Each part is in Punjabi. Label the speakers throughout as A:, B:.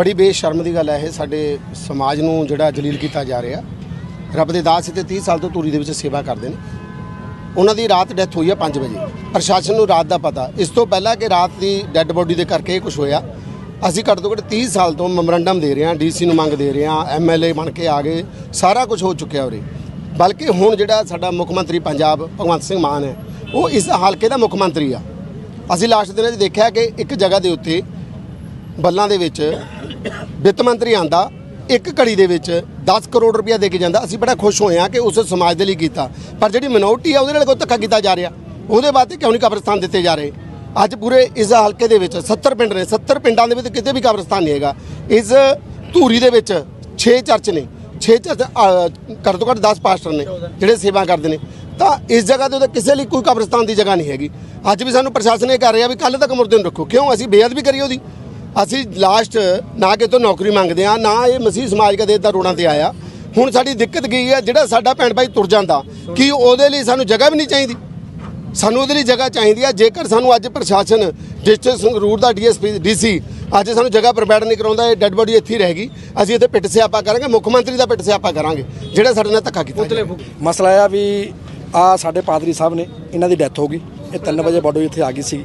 A: ਬੜੀ ਬੇਸ਼ਰਮ ਦੀ ਗੱਲ ਹੈ ਇਹ, ਸਾਡੇ ਸਮਾਜ ਨੂੰ ਜਿਹੜਾ ਜਲੀਲ ਕੀਤਾ ਜਾ ਰਿਹਾ। ਰੱਬ ਦੇ ਦਾਸ ਇੱਥੇ 30 ਸਾਲ ਤੋਂ ਧੂਰੀ ਦੇ ਵਿੱਚ ਸੇਵਾ ਕਰਦੇ ਨੇ। ਉਹਨਾਂ ਦੀ ਰਾਤ ਡੈਥ ਹੋਈ ਹੈ 5 ਵਜੇ। ਪ੍ਰਸ਼ਾਸਨ ਨੂੰ ਰਾਤ ਦਾ ਪਤਾ। ਇਸ ਤੋਂ ਪਹਿਲਾਂ ਕਿ ਰਾਤ ਦੀ ਡੈੱਡ ਬੋਡੀ ਦੇ ਕਰਕੇ ਇਹ ਕੁਝ ਹੋਇਆ। ਅਸੀਂ ਘੱਟ ਤੋਂ ਘੱਟ 30 ਸਾਲ ਤੋਂ ਮੈਮੋਰੰਡਮ ਦੇ ਰਹੇ ਹਾਂ, ਡੀਸੀ ਨੂੰ ਮੰਗ ਦੇ ਰਹੇ ਹਾਂ ਐਮਐਲਏ ਬਣ ਕੇ ਆ ਗਏ। ਸਾਰਾ ਕੁਝ ਹੋ ਚੁੱਕਿਆ ਉਰੇ। ਬਲਕਿ ਹੁਣ ਜਿਹੜਾ ਸਾਡਾ ਮੁੱਖ ਮੰਤਰੀ ਪੰਜਾਬ, ਭਗਵੰਤ ਸਿੰਘ ਮਾਨ ਹੈ, ਉਹ ਇਸ ਹਲਕੇ ਦਾ ਮੁੱਖ ਮੰਤਰੀ ਆ। ਅਸੀਂ ਲਾਸਟ ਦਿਨਾਂ 'ਚ ਦੇਖਿਆ ਕਿ ਇੱਕ ਜਗ੍ਹਾ ਦੇ ਉੱਤੇ ਬੱਲਾਂ ਦੇ ਵਿੱਚ ਵਿੱਤ ਮੰਤਰੀ ਆਂਦਾ, ਇੱਕ ਘੜੀ ਦੇ ਵਿੱਚ 10 ਕਰੋੜ ਰੁਪਇਆ ਦੇ ਕੇ ਜਾਂਦਾ। ਅਸੀਂ ਬੜਾ ਖੁਸ਼ ਹੋਏ ਹਾਂ ਕਿ ਉਸ ਸਮਾਜ ਦੇ ਲਈ ਕੀਤਾ। ਪਰ ਜਿਹੜੀ ਮਿਨੋਰਟੀ ਆ, ਉਹਦੇ ਨਾਲ ਕੋਈ ਧੱਕਾ ਕੀਤਾ ਜਾ ਰਿਹਾ। ਉਹਦੇ ਬਾਅਦ ਕਿਉਂ ਨਹੀਂ ਕਬਰਸਤਾਨ ਦਿੱਤੇ ਜਾ ਰਹੇ? ਅੱਜ ਪੂਰੇ ਇਸ ਹਲਕੇ ਦੇ ਵਿੱਚ 70 ਪਿੰਡ ਨੇ। 70 ਪਿੰਡਾਂ ਦੇ ਵਿੱਚ ਕਿਤੇ ਵੀ ਕਬਰਸਤਾਨ ਨਹੀਂ ਹੈਗਾ। ਇਸ ਧੂਰੀ ਦੇ ਵਿੱਚ 6 ਚਰਚ ਨੇ। 6 ਚਰਚ ਘੱਟ ਤੋਂ ਘੱਟ 10 ਪਾਸਟਰ ਨੇ, ਜਿਹੜੇ ਸੇਵਾ ਕਰਦੇ ਨੇ। ਤਾਂ ਇਸ ਜਗ੍ਹਾ ਤੇ ਉਹਦੇ ਕਿਸੇ ਲਈ ਕੋਈ ਕਬਰਸਤਾਨ ਦੀ ਜਗ੍ਹਾ ਨਹੀਂ ਹੈਗੀ। ਅੱਜ ਵੀ ਸਾਨੂੰ ਪ੍ਰਸ਼ਾਸਨ ਇਹ ਕਰ ਰਿਹਾ ਵੀ ਕੱਲ ਤੱਕ ਮੁਰਦੇ ਨੂੰ ਰੱਖੋ। ਕਿਉਂ? ਅਸੀਂ ਬੇਅਦਬੀ ਕਰੀ ਉਹਦੀ। ਅਸੀਂ ਲਾਸਟ ਨਾ ਕਿ ਤੋਂ ਨੌਕਰੀ ਮੰਗਦੇ ਆ ਨਾ ਇਹ ਮਸੀਹ ਸਮਾਜ ਕਦੇ ਦਾ ਰੋੜਾਂ ਤੇ ਆਇਆ। ਹੁਣ ਸਾਡੀ ਦਿੱਕਤ ਕੀ ਹੈ ਜਿਹੜਾ ਸਾਡਾ ਭੈਣ ਭਾਈ ਤੁਰ ਜਾਂਦਾ ਕੀ ਉਹਦੇ ਲਈ ਸਾਨੂੰ ਜਗ੍ਹਾ ਵੀ ਨਹੀਂ ਚਾਹੀਦੀ? ਸਾਨੂੰ ਉਹਦੇ ਲਈ ਜਗ੍ਹਾ ਚਾਹੀਦੀ ਆ ਜੇਕਰ ਸਾਨੂੰ ਅੱਜ ਪ੍ਰਸ਼ਾਸਨ ਡਿਸਟ੍ਰਿਕਟ ਸੰਗਰੂਰ ਦਾ ਡੀਐਸਪੀ ਡੀਸੀ ਅੱਜ ਸਾਨੂੰ ਜਗ੍ਹਾ ਪ੍ਰੋਵਾਈਡ ਨਹੀਂ ਕਰਾਉਂਦਾ ਇਹ ਡੈੱਡ ਬੋਡੀ ਇੱਥੇ ਹੀ ਰਹੇਗੀ ਅਸੀਂ ਇੱਥੇ ਪਿੱਟ ਸਿਆਪਾ ਕਰਾਂਗੇ ਮੁੱਖ ਮੰਤਰੀ ਦਾ ਪਿੱਟ ਸਿਆਪਾ ਕਰਾਂਗੇ ਜਿਹੜਾ ਸਾਡੇ ਨਾਲ ਧੱਕਾ ਕੀਤਾ।
B: ਮਸਲਾ ਆ ਵੀ ਆ ਸਾਡੇ ਪਾਦਰੀ ਸਾਹਿਬ ਨੇ ਇਹਨਾਂ ਦੀ ਡੈਥ ਹੋ ਗਈ। ਇਹ 3 ਵਜੇ ਬਾਡੀ ਇੱਥੇ ਆ ਗਈ ਸੀ।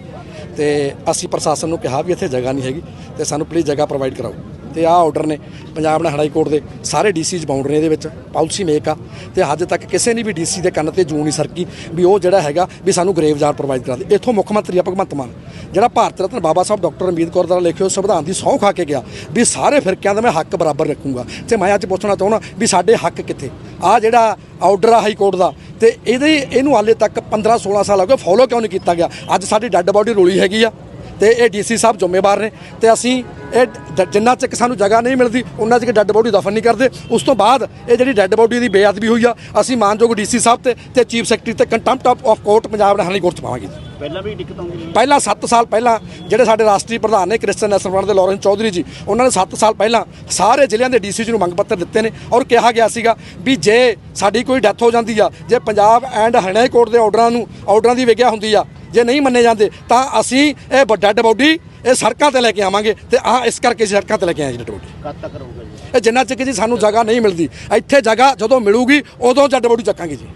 B: ਤੇ ਅਸੀਂ ਪ੍ਰਸ਼ਾਸਨ ਨੂੰ ਕਿਹਾ ਵੀ ਇੱਥੇ ਜਗ੍ਹਾ ਨਹੀਂ ਹੈਗੀ ਤੇ ਸਾਨੂੰ ਪਲੀਜ਼ ਜਗ੍ਹਾ ਪ੍ਰੋਵਾਈਡ ਕਰਾਓ। ਤੇ ਆਹ ਆਰਡਰ ਨੇ ਪੰਜਾਬ ਨਾਲ ਹਾਈ ਕੋਰਟ ਦੇ ਸਾਰੇ ਡੀਸੀਜ਼ ਬਾਉਂਡ ਨੇ ਇਹਦੇ ਵਿੱਚ ਪਾਲਿਸੀ ਮੇਕ ਆ। ਤੇ ਅੱਜ ਤੱਕ ਕਿਸੇ ਨੇ ਵੀ ਡੀਸੀ ਦੇ ਕੰਨ ਤੇ ਜੂੰ ਨਹੀਂ ਸਰਕੀ ਵੀ ਉਹ ਜਿਹੜਾ ਹੈਗਾ ਵੀ ਸਾਨੂੰ ਗ੍ਰੇਵ ਪ੍ਰੋਵਾਈਡ ਕਰਾ ਦੇ। ਇੱਥੋਂ ਮੁੱਖ ਮੰਤਰੀ ਆ ਭਗਵੰਤ ਮਾਨ, ਜਿਹੜਾ ਭਾਰਤ ਰਤਨ ਬਾਬਾ ਸਾਹਿਬ ਡਾਕਟਰ ਅੰਬੇਦਕਰ ਦਾ ਲਿਖਿਓ ਸੰਵਿਧਾਨ ਦੀ ਸਹੁੰ ਖਾ ਕੇ ਗਿਆ, ਵੀ ਸਾਰੇ ਫਿਰਕਿਆਂ ਦਾ ਮੈਂ ਹੱਕ ਬਰਾਬਰ ਰੱਖੂੰਗਾ। ਤੇ ਮੈਂ ਅੱਜ ਪੁੱਛਣਾ ਚਾਹੁੰਦਾ ਵੀ ਸਾਡੇ ਹੱਕ ਕਿੱਥੇ? ਆ ਜਿਹੜਾ ਆਰਡਰ ਆ ਹਾਈ ਕੋਰਟ ਦਾ ਤੇ ਇਹਦੇ ਇਹਨੂੰ ਹਾਲੇ ਤੱਕ 15 16 ਸਾਲ ਹੋ ਗਏ ਫੋਲੋ ਕਿਉਂ ਨਹੀਂ ਕੀਤਾ ਗਿਆ? ਅੱਜ ਸਾਡੀ ਡੈੱਡ ਬਾਡੀ ਰੋਲੀ ਹੈਗੀ ਆ। ਤੇ ਇਹ ਡੀਸੀ ਸਾਹਿਬ ਜ਼ਿੰਮੇਵਾਰ ਨੇ ਤੇ ਅਸੀਂ ਇਹ ਜ- ਜਿੰਨਾ ਚਿਰ ਸਾਨੂੰ ਜਗ੍ਹਾ ਨਹੀਂ ਮਿਲਦੀ ਉਹਨਾਂ ਚਿਰ ਡੈੱਡ ਬੋਡੀ ਦਫਨ ਨਹੀਂ ਕਰਦੇ। ਉਸ ਤੋਂ ਬਾਅਦ ਇਹ ਜਿਹੜੀ ਡੈੱਡ ਬੋਡੀ ਦੀ ਬੇਅਦਬੀ ਹੋਈ ਆ ਅਸੀਂ ਮਾਨਯੋਗ ਡੀਸੀ ਸਾਹਿਬ ਤੇ ਤੇ ਚੀਫ ਸੈਕਟਰੀ ਤੇ contempt of court Punjab high court ਚ ਪਾਵਾਂਗੇ। ਜੀ
C: ਪਹਿਲਾਂ ਵੀ ਦਿੱਕਤ ਆਉਂਦੀ ਰਹੀ
B: ਪਹਿਲਾਂ 7 ਸਾਲ ਪਹਿਲਾਂ ਜਿਹੜੇ ਸਾਡੇ ਰਾਸ਼ਟਰੀ ਪ੍ਰਧਾਨ ਨੇ ਕ੍ਰਿਸਚਨ ਨੈਸ਼ਨਲ ਫਰੰਟ ਦੇ ਲਾਰੈਂਸ ਚੌਧਰੀ ਜੀ ਉਹਨਾਂ ਨੇ 7 ਸਾਲ ਪਹਿਲਾਂ ਸਾਰੇ ਜ਼ਿਲ੍ਹਿਆਂ ਦੇ ਡੀਸੀ ਜੀ ਨੂੰ ਮੰਗ ਪੱਤਰ ਦਿੱਤੇ ਨੇ ਔਰ ਕਿਹਾ ਗਿਆ ਸੀਗਾ ਵੀ ਜੇ ਸਾਡੀ ਕੋਈ ਡੈਥ ਹੋ ਜਾਂਦੀ ਆ ਜੇ ਪੰਜਾਬ ਐਂਡ ਹਰਿਆਣਾ ਕੋਰਟ ਦੇ ਆਰਡਰਾਂ ਨੂੰ ਆਰਡਰਾਂ ਦੀ ਵਿਗਿਆ ਹੁੰਦੀ ਆ ਜੇ ਨਹੀਂ ਮੰਨੇ ਜਾਂਦੇ ਤਾਂ ਅਸੀਂ ਇਹ ਡੈੱਡ ਬੋਡੀ ਇਹ ਸੜਕਾਂ ਤੇ ਲੈ ਕੇ ਆਵਾਂਗੇ ਤੇ ਆ ਇਸ ਕਰਕੇ ਸੜਕਾਂ ਤੇ ਲੈ ਕੇ ਆਏ ਜੀ ਡੈੱਡ ਬੋਡੀ।
C: ਕਦ ਤੱਕ ਰਹੂਗਾ ਜੀ?
B: ਇਹ ਜਿੰਨਾ ਚਿਰ ਜੀ ਸਾਨੂੰ ਜਗ੍ਹਾ ਨਹੀਂ ਮਿਲਦੀ ਇੱਥੇ ਜਗ੍ਹਾ ਜਦੋਂ ਮਿਲੂਗੀ ਉਦੋਂ ਡੈੱਡ ਬੋਡੀ ਚੱਕਾਂਗੇ ਜੀ।